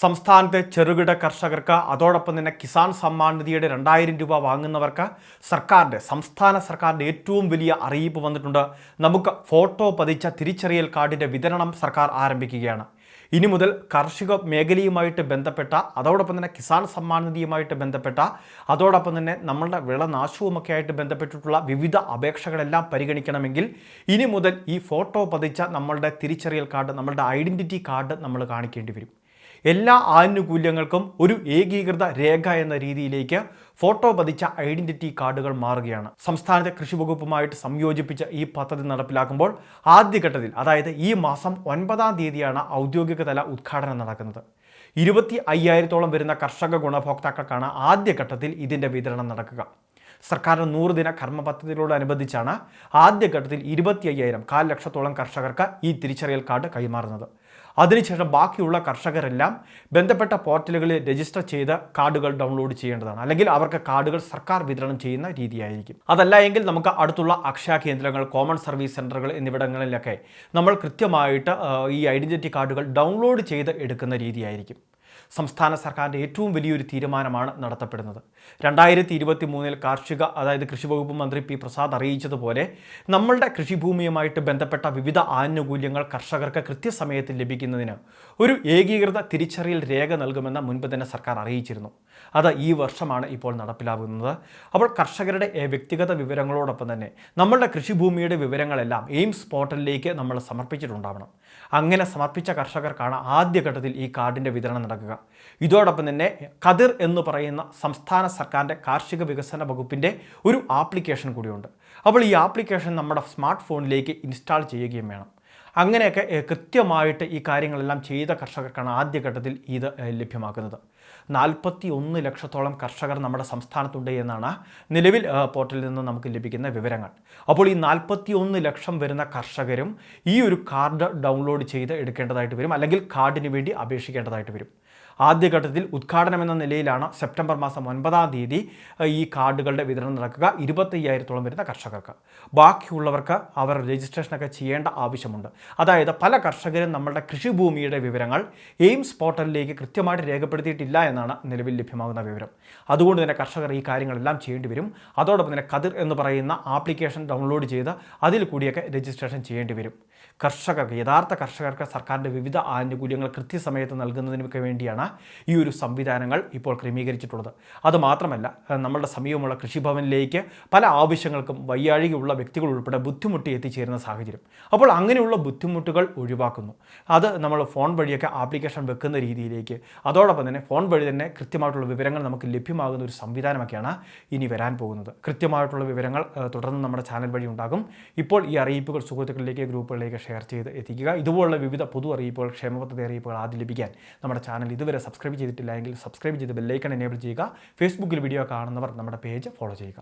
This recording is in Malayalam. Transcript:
സംസ്ഥാനത്തെ ചെറുകിട കർഷകർക്ക് അതോടൊപ്പം തന്നെ കിസാൻ സമ്മാൻ നിധിയുടെ രണ്ടായിരം രൂപ വാങ്ങുന്നവർക്ക് സർക്കാരിന്റെ സംസ്ഥാന സർക്കാരിന്റെ ഏറ്റവും വലിയ അറിയിപ്പ് വന്നിട്ടുണ്ട്. നമുക്ക് ഫോട്ടോ പതിച്ച തിരിച്ചറിയൽ കാർഡിന്റെ വിതരണം സർക്കാർ ആരംഭിക്കുകയാണ്. ഇനി മുതൽ കാർഷിക മേഖലയുമായിട്ട് ബന്ധപ്പെട്ട അതോടൊപ്പം തന്നെ കിസാൻ സമ്മാൻ നിധിയുമായിട്ട് ബന്ധപ്പെട്ട അതോടൊപ്പം തന്നെ നമ്മളുടെ വിളനാശവുമൊക്കെ ആയിട്ട് ബന്ധപ്പെട്ടിട്ടുള്ള വിവിധ അപേക്ഷകളെല്ലാം പരിഗണിക്കണമെങ്കിൽ ഇനി മുതൽ ഈ ഫോട്ടോ പതിച്ച നമ്മളുടെ തിരിച്ചറിയൽ കാർഡ് നമ്മളുടെ ഐഡന്റിറ്റി കാർഡ് നമ്മൾ കാണിക്കേണ്ടി വരും. എല്ലാ ആനുകൂല്യങ്ങൾക്കും ഒരു ഏകീകൃത രേഖ എന്ന രീതിയിലേക്ക് ഫോട്ടോ പതിച്ച ഐഡന്റിറ്റി കാർഡുകൾ മാറുകയാണ്. സംസ്ഥാനത്തെ കൃഷി വകുപ്പുമായിട്ട് സംയോജിപ്പിച്ച ഈ പദ്ധതി നടപ്പിലാക്കുമ്പോൾ ആദ്യഘട്ടത്തിൽ അതായത് ഈ മാസം ഒൻപതാം തീയതിയാണ് ഔദ്യോഗിക തല ഉദ്ഘാടനം നടക്കുന്നത്. ഇരുപത്തി അയ്യായിരത്തോളം വരുന്ന കർഷക ഗുണഭോക്താക്കൾക്കാണ് ആദ്യഘട്ടത്തിൽ ഇതിന്റെ വിതരണം നടക്കുക. സർക്കാരിന്റെ നൂറ് ദിന കർമ്മ പദ്ധതിയോടനുബന്ധിച്ചാണ് ആദ്യഘട്ടത്തിൽ ഇരുപത്തി അയ്യായിരം കാൽ ലക്ഷത്തോളം കർഷകർക്ക് ഈ തിരിച്ചറിയൽ കാർഡ് കൈമാറുന്നത്. അതിനുശേഷം ബാക്കിയുള്ള കർഷകരെല്ലാം ബന്ധപ്പെട്ട പോർട്ടലുകളിൽ രജിസ്റ്റർ ചെയ്ത് കാർഡുകൾ ഡൗൺലോഡ് ചെയ്യേണ്ടതാണ്. അല്ലെങ്കിൽ അവർക്ക് കാർഡുകൾ സർക്കാർ വിതരണം ചെയ്യുന്ന രീതിയായിരിക്കും. അതല്ല എങ്കിൽ നമുക്ക് അടുത്തുള്ള അക്ഷയ കേന്ദ്രങ്ങൾ കോമൺ സർവീസ് സെന്ററുകൾ എന്നിവിടങ്ങളിലൊക്കെ നമ്മൾ കൃത്യമായിട്ട് ഈ ഐഡന്റിറ്റി കാർഡുകൾ ഡൗൺലോഡ് ചെയ്ത് എടുക്കുന്ന രീതിയായിരിക്കും. സംസ്ഥാന സർക്കാരിന്റെ ഏറ്റവും വലിയൊരു തീരുമാനമാണ് നടത്തപ്പെടുന്നത്. രണ്ടായിരത്തി ഇരുപത്തി മൂന്നിൽ കാർഷിക അതായത് കൃഷി വകുപ്പ് മന്ത്രി പി പ്രസാദ് അറിയിച്ചതുപോലെ നമ്മളുടെ കൃഷിഭൂമിയുമായിട്ട് ബന്ധപ്പെട്ട വിവിധ ആനുകൂല്യങ്ങൾ കർഷകർക്ക് കൃത്യസമയത്ത് ലഭിക്കുന്നതിന് ഒരു ഏകീകൃത തിരിച്ചറിയൽ രേഖ നൽകുമെന്ന് മുൻപ് തന്നെ സർക്കാർ അറിയിച്ചിരുന്നു. അത് ഈ വർഷമാണ് ഇപ്പോൾ നടപ്പിലാകുന്നത്. അപ്പോൾ കർഷകരുടെ വ്യക്തിഗത വിവരങ്ങളോടൊപ്പം തന്നെ നമ്മളുടെ കൃഷിഭൂമിയുടെ വിവരങ്ങളെല്ലാം എയിംസ് പോർട്ടലിലേക്ക് നമ്മൾ സമർപ്പിച്ചിട്ടുണ്ടാവണം. അങ്ങനെ സമർപ്പിച്ച കർഷകർക്കാണ് ആദ്യഘട്ടത്തിൽ ഈ കാർഡിന്റെ വിതരണം നടക്കുക ഇതോടൊപ്പം തന്നെ കതിർ എന്ന് പറയുന്ന സംസ്ഥാന സർക്കാരിന്റെ കാർഷിക വികസന വകുപ്പിന്റെ ഒരു ആപ്ലിക്കേഷൻ കൂടിയുണ്ട്. അപ്പോൾ ഈ ആപ്ലിക്കേഷൻ നമ്മുടെ സ്മാർട്ട് ഫോണിലേക്ക് ഇൻസ്റ്റാൾ ചെയ്യുകയും വേണം. അങ്ങനെയൊക്കെ കൃത്യമായിട്ട് ഈ കാര്യങ്ങളെല്ലാം ചെയ്ത കർഷകർക്കാണ് ആദ്യഘട്ടത്തിൽ ഇത് ലഭ്യമാക്കുന്നത്. നാൽപ്പത്തി ഒന്ന് ലക്ഷത്തോളം കർഷകർ നമ്മുടെ സംസ്ഥാനത്തുണ്ട് എന്നാണ് നിലവിൽ പോർട്ടലിൽ നിന്ന് നമുക്ക് ലഭിക്കുന്ന വിവരങ്ങൾ. അപ്പോൾ ഈ നാൽപ്പത്തി ഒന്ന് ലക്ഷം വരുന്ന കർഷകരും ഈ ഒരു കാർഡ് ഡൗൺലോഡ് ചെയ്ത് എടുക്കേണ്ടതായിട്ട് വരും. അല്ലെങ്കിൽ കാർഡിന് വേണ്ടി അപേക്ഷിക്കേണ്ടതായിട്ട് വരും. ആദ്യഘട്ടത്തിൽ ഉദ്ഘാടനം എന്ന നിലയിലാണ് സെപ്റ്റംബർ മാസം ഒൻപതാം തീയതി ഈ കാർഡുകളുടെ വിതരണം നടക്കുക. ഇരുപത്തയ്യായിരത്തോളം വരുന്ന കർഷകർക്ക്. ബാക്കിയുള്ളവർക്ക് അവർ രജിസ്ട്രേഷനൊക്കെ ചെയ്യേണ്ട ആവശ്യമുണ്ട്. അതായത് പല കർഷകരും നമ്മളുടെ കൃഷിഭൂമിയുടെ വിവരങ്ങൾ എയിംസ് പോർട്ടലിലേക്ക് കൃത്യമായിട്ട് രേഖപ്പെടുത്തിയിട്ടില്ല എന്നാണ് നിലവിൽ ലഭ്യമാകുന്ന വിവരം. അതുകൊണ്ട് തന്നെ കർഷകർ ഈ കാര്യങ്ങളെല്ലാം ചെയ്യേണ്ടി വരും. അതോടൊപ്പം തന്നെ കതിർ എന്ന് പറയുന്ന ആപ്ലിക്കേഷൻ ഡൗൺലോഡ് ചെയ്ത് അതിൽ കൂടിയൊക്കെ രജിസ്ട്രേഷൻ ചെയ്യേണ്ടി വരും. കർഷകർക്ക് യഥാർത്ഥ കർഷകർക്ക് സർക്കാരിന്റെ വിവിധ ആനുകൂല്യങ്ങൾ കൃത്യസമയത്ത് നൽകുന്നതിനൊക്കെ വേണ്ടിയാണ് ഈ ഒരു സംവിധാനങ്ങൾ ഇപ്പോൾ ക്രമീകരിച്ചിട്ടുള്ളത്. അതുമാത്രമല്ല നമ്മളുടെ സമീപമുള്ള കൃഷിഭവനിലേക്ക് പല ആവശ്യങ്ങൾക്കും വയ്യാഴികയുള്ള വ്യക്തികൾ ഉൾപ്പെടെ ബുദ്ധിമുട്ടി എത്തിച്ചേരുന്ന സാഹചര്യം. അപ്പോൾ അങ്ങനെയുള്ള ബുദ്ധിമുട്ടുകൾ ഒഴിവാക്കുന്നു. അത് നമ്മൾ ഫോൺ വഴിയൊക്കെ ആപ്ലിക്കേഷൻ വെക്കുന്ന രീതിയിലേക്ക് അതോടൊപ്പം തന്നെ ഫോൺ വഴി തന്നെ കൃത്യമായിട്ടുള്ള വിവരങ്ങൾ നമുക്ക് ലഭ്യമാകുന്ന ഒരു സംവിധാനമൊക്കെയാണ് ഇനി വരാൻ പോകുന്നത്. കൃത്യമായിട്ടുള്ള വിവരങ്ങൾ തുടർന്ന് നമ്മുടെ ചാനൽ വഴി ഉണ്ടാകും. ഇപ്പോൾ ഈ അറിയിപ്പുകൾ സുഹൃത്തുക്കളിലേക്ക് ഗ്രൂപ്പുകളിലേക്ക് ഷെയർ ചെയ്ത് എത്തിക്കുക. ഇതുപോലുള്ള വിവിധ പൊതു അറിയിപ്പുകൾ ക്ഷേമ പദ്ധതി അറിയിപ്പുകൾ ആദ്യം ലഭിക്കാൻ നമ്മുടെ ചാനൽ സബ്സ്ക്രൈബ് ചെയ്തിട്ടില്ല എങ്കിൽ സബ്സ്ക്രൈബ് ചെയ്ത് ബെല്ലൈക്കൺ എനേബിൾ ചെയ്യുക. ഫേസ്ബുക്കിൽ വീഡിയോ കാണുന്നവർ നമ്മുടെ പേജ് ഫോളോ ചെയ്യുക.